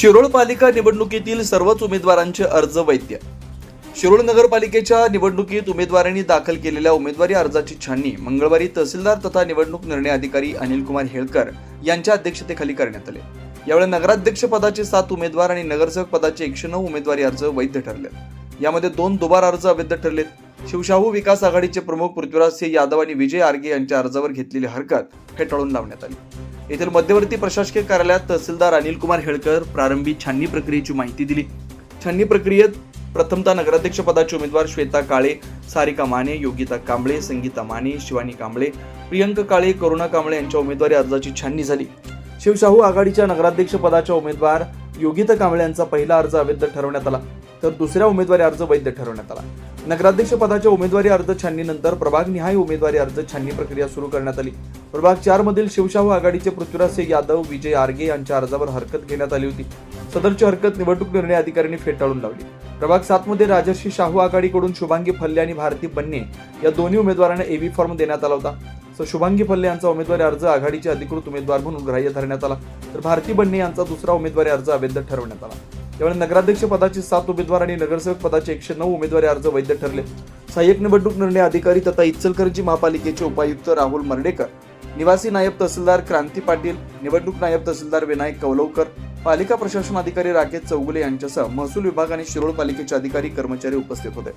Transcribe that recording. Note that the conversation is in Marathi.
शिरोळ पालिका निवडणुकीतील सर्वच उमेदवारांचे अर्ज वैद्य शिरोळ नगरपालिकेच्या निवडणुकीत उमेदवारांनी दाखल केलेल्या उमेदवारी अर्जाची छाननी मंगळवारी तहसीलदार तथा निवडणूक निर्णय अधिकारी अनिल कुमार हेळकर यांच्या अध्यक्षतेखाली करण्यात आले. यावेळी नगराध्यक्ष पदाचे सात उमेदवार आणि नगरसेवक पदाचे एकशे नऊ उमेदवारी अर्ज वैध ठरले. यामध्ये दोन दुबार अर्ज अवैध ठरलेत. शिवशाहू विकास आघाडीचे प्रमुख पृथ्वीराज सिंह यादव आणि विजय आर्गे यांच्या अर्जावर घेतलेली हरकत फेटाळून लावण्यात आली. येथील मध्यवर्ती प्रशासकीय कार्यालयात तहसीलदार अनिल कुमार हेळकर प्रारंभी छाननी प्रक्रियेची माहिती दिली. छाननी प्रक्रियेत प्रथमतः नगराध्यक्ष पदाचे उमेदवार श्वेता काळे सारिका माने योगिता कांबळे संगीता माने शिवानी कांबळे प्रियंक काळे करुणा कांबळे यांच्या उमेदवारी अर्जाची छाननी झाली. शिवशाहू आघाडीच्या नगराध्यक्ष पदाच्या उमेदवार योगिता कांबळे यांचा पहिला अर्ज अवैध ठरवण्यात आला. तर दुसऱ्या उमेदवारी अर्ज वैध ठरवण्यात आला. नगराध्यक्ष पदाच्या उमेदवारी अर्ज छाननीनंतर प्रभागनिहाय उमेदवारी अर्ज छाननी प्रक्रिया सुरू करण्यात आली. प्रभाग चार मधील शिवशाहू आघाडीचे पृथ्वीराज सिंह यादव विजय आरगे यांच्या अर्जावर हरकत घेण्यात आली होती. सदरची हरकत निवडणूक निर्णय अधिकाऱ्यांनी फेटाळून लावली. प्रभाग सात मध्ये राजर्षी शाहू आघाडीकडून शुभांगी फल्ले आणि भारती बन्ने या दोन्ही उमेदवारांना एव्ही फॉर्म देण्यात आला होता. तर शुभांगी फल्ले यांचा उमेदवारी अर्ज आघाडीचे अधिकृत उमेदवार म्हणून ग्राह्य धरण्यात आला. तर भारती बन्ने यांचा दुसरा उमेदवारी अर्ज अवैध ठरवण्यात आला. त्यावेळी नगराध्यक्ष पदाचे सात उमेदवार आणि नगरसेवक पदाचे एकशे नऊ उमेदवारी अर्ज वैध ठरले. सहाय्यक निवडणूक निर्णय अधिकारी तथा इचलकरंजी महापालिकेचे उपायुक्त राहुल मर्डेकर निवासी नायब तहसीलदार क्रांती पाटील निवडणूक नायब तहसीलदार विनायक कवलवकर पालिका प्रशासन अधिकारी राकेश चौगुले यांच्यासह महसूल विभाग आणि शिरोळ पालिकेचे अधिकारी कर्मचारी उपस्थित होते.